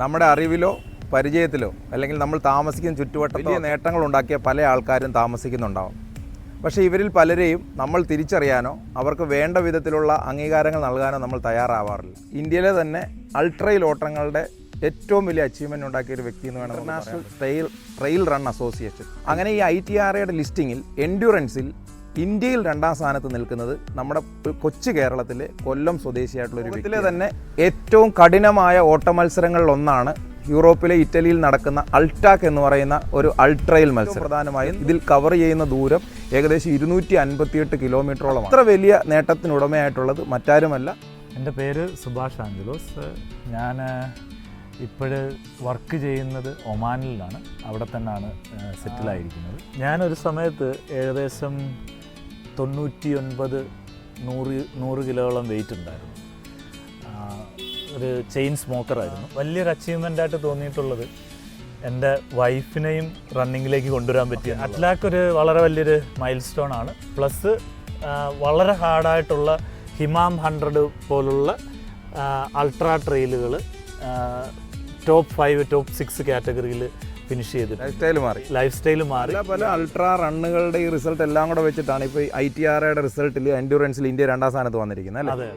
നമ്മുടെ അറിവിലോ പരിചയത്തിലോ അല്ലെങ്കിൽ നമ്മൾ താമസിക്കുന്ന ചുറ്റുവട്ടത്തിൽ വലിയ നേട്ടങ്ങൾ ഉണ്ടാക്കിയ പല ആൾക്കാരും താമസിക്കുന്നുണ്ടാവും. പക്ഷേ ഇവരിൽ പലരെയും നമ്മൾ തിരിച്ചറിയാനോ അവർക്ക് വേണ്ട വിധത്തിലുള്ള അംഗീകാരങ്ങൾ നൽകാനോ നമ്മൾ തയ്യാറാവാറില്ല. ഇന്ത്യയിലെ തന്നെ അൾട്രയിൽ ഓട്ടങ്ങളുടെ ഏറ്റവും വലിയ അച്ചീവ്മെന്റ് ഉണ്ടാക്കിയ ഒരു വ്യക്തി എന്ന് വേണം international trail trail run association അങ്ങനെ ഈ ഐ ടി ആർ എയുടെ ലിസ്റ്റിങ്ങിൽ എൻഡ്യൂറൻസിൽ ഇന്ത്യയിൽ രണ്ടാം സ്ഥാനത്ത് നിൽക്കുന്നത് നമ്മുടെ കൊച്ചു കേരളത്തിലെ കൊല്ലം സ്വദേശിയായിട്ടുള്ള ഒരു വ്യക്തിയിലെ തന്നെ ഏറ്റവും കഠിനമായ ഓട്ട മത്സരങ്ങളിൽ ഒന്നാണ് യൂറോപ്പിലെ ഇറ്റലിയിൽ നടക്കുന്ന അൾട്ടാക്ക് എന്ന് പറയുന്ന ഒരു അൾട്രയിൽ മത്സരം. പ്രധാനമായും ഇതിൽ കവർ ചെയ്യുന്ന ദൂരം ഏകദേശം ഇരുന്നൂറ്റി അൻപത്തിയെട്ട് കിലോമീറ്ററോളം അത്ര വലിയ നേട്ടത്തിനുടമയായിട്ടുള്ളത് മറ്റാരുമല്ല. എന്റെ പേര് സുഭാഷ് ആഞ്ചലോസ്. ഞാൻ ഇപ്പോൾ വർക്ക് ചെയ്യുന്നത് ഒമാനിലാണ്. അവിടെ തന്നെയാണ് സെറ്റിലായിരിക്കുന്നത്. ഞാനൊരു സമയത്ത് ഏകദേശം തൊണ്ണൂറ്റി ഒൻപത് നൂറ് നൂറ് കിലോളം വെയിറ്റ് ഉണ്ടായിരുന്നു. ഒരു ചെയിൻ സ്മോക്കറായിരുന്നു വലിയൊരു അച്ചീവ്മെന്റായിട്ട് തോന്നിയിട്ടുള്ളത് എന്റെ വൈഫിനെയും റണ്ണിങ്ങിലേക്ക് കൊണ്ടുവരാൻ പറ്റിയ അറ്റ്ലാക്ക് ഒരു വളരെ വലിയൊരു മൈൽ സ്റ്റോൺ ആണ് പ്ലസ് വളരെ ഹാർഡായിട്ടുള്ള ഹിമാം ഹൺഡ്രഡ് പോലുള്ള അൾട്രാ ട്രെയിലുകൾ ടോപ്പ് ഫൈവ് ടോപ്പ് സിക്സ് കാറ്റഗറിയിൽ ഫിനിഷ് ചെയ്തിട്ടുണ്ട് ലൈഫ് സ്റ്റൈൽ മാറി. ലൈഫ് സ്റ്റൈൽ മാറി പല അൾട്രാ റണ്ണുകളുടെ ഈ റിസൾട്ട് എല്ലാം കൂടെ വെച്ചിട്ടാണ് ഇപ്പോൾ ഐ ടി ആർ റിസൾട്ടിൽ എൻഡ്യൂറൻസിൽ ഇന്ത്യ രണ്ടാം സ്ഥാനത്ത് വന്നിരിക്കുന്നത് അല്ലേ? അതെ.